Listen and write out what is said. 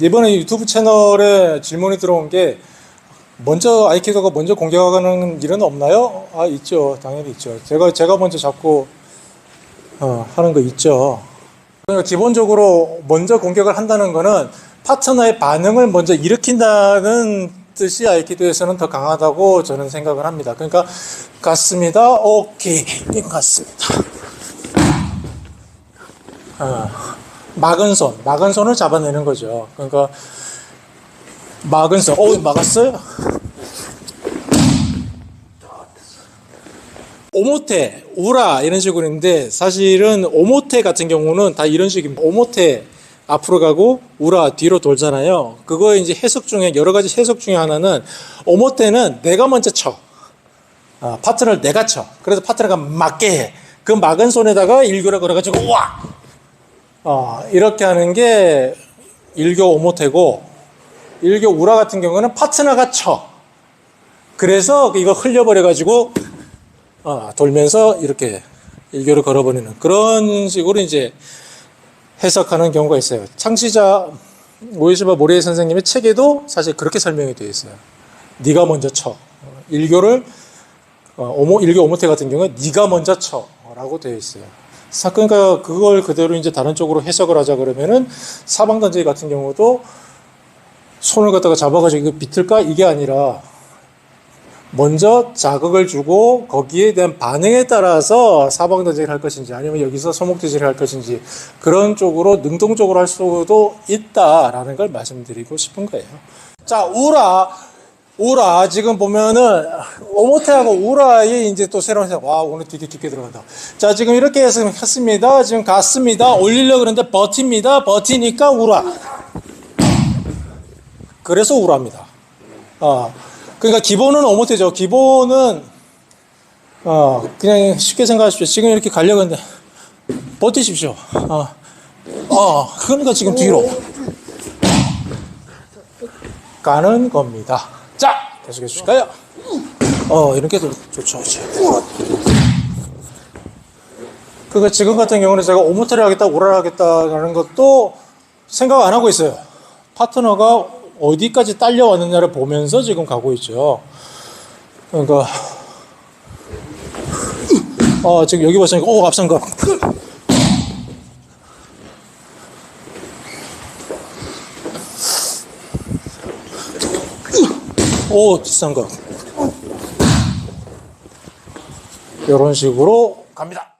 이번에 유튜브 채널에 질문이 들어온 게 먼저 아이키도가 먼저 공격하는 일은 없나요? 아 있죠, 당연히 있죠. 제가 제가 먼저 잡고 어, 하는 거 있죠. 그러니까 기본적으로 먼저 공격을 한다는 거는 파트너의 반응을 먼저 일으킨다는 뜻이 아이키도에서는 더 강하다고 저는 생각을 합니다. 그러니까 같습니다. 오케이, 같습니다. 어, 막은 손, 막은 손을 잡아내는 거죠. 그러니까 막은 손, 어 막았어요? 오모테, 우라 이런 식으로 있는데 사실은 오모테 같은 경우는 다 이런 식입니다. 오모테 앞으로 가고 우라 뒤로 돌잖아요. 그거 이제 해석 중에 여러 가지 해석 중에 하나는 오모테는 내가 먼저 쳐. 아, 파트너를 내가 쳐. 그래서 파트너가 맞게 해. 그 막은 손에다가 일교를 걸어가지고 와. 어, 이렇게 하는 게 일교 오모테고 일교 우라 같은 경우는 파트너가 쳐. 그래서 이거 흘려버려가지고 어, 돌면서 이렇게 일교를 걸어버리는 그런 식으로 이제 해석하는 경우가 있어요. 창시자 오이시바 모리에 선생님의 책에도 사실 그렇게 설명이 되어 있어요. 네가 먼저 쳐. 어, 일교를 어, 오모 일교 오모테 같은 경우는 네가 먼저 쳐라고 되어 있어요. 사- 그러니까 그걸 그대로 이제 다른 쪽으로 해석을 하자 그러면은 사방 던지기 같은 경우도 손을 갖다가 잡아가지고 비틀까 이게 아니라 먼저 자극을 주고 거기에 대한 반응에 따라서 사방 던지기를 할 것인지 아니면 여기서 소목 던지기를 할 것인지 그런 쪽으로 능동적으로 할 수도 있다라는 걸 말씀드리고 싶은 거예요. 자, 우라. 우라 지금 보면은 오모테하고 우라에 이제 또 새로운 해석 와 오늘 되게 깊게 들어간다. 자 지금 이렇게 해서 했습니다. 지금 갔습니다. 올리려고 그러는데 버팁니다. 버티니까 우라. 그래서 우라입니다. 어. 그러니까 기본은 오모테죠. 기본은 어 그냥 쉽게 생각하십시오. 지금 이렇게 가려고 하는데 버티십시오. 어, 어 그러니까 지금 뒤로 가는 겁니다. 자, 계속해 주실까요? 어, 이렇게 도 좋죠. 그니까 지금 같은 경우는 제가 오모테를 하겠다, 오라를 하겠다라는 것도 생각 안 하고 있어요. 파트너가 어디까지 딸려왔느냐를 보면서 지금 가고 있죠. 그러니까, 어, 지금 여기 보시니까, 오, 앞선각. 오, 뒷삼각. 이런 식으로 갑니다.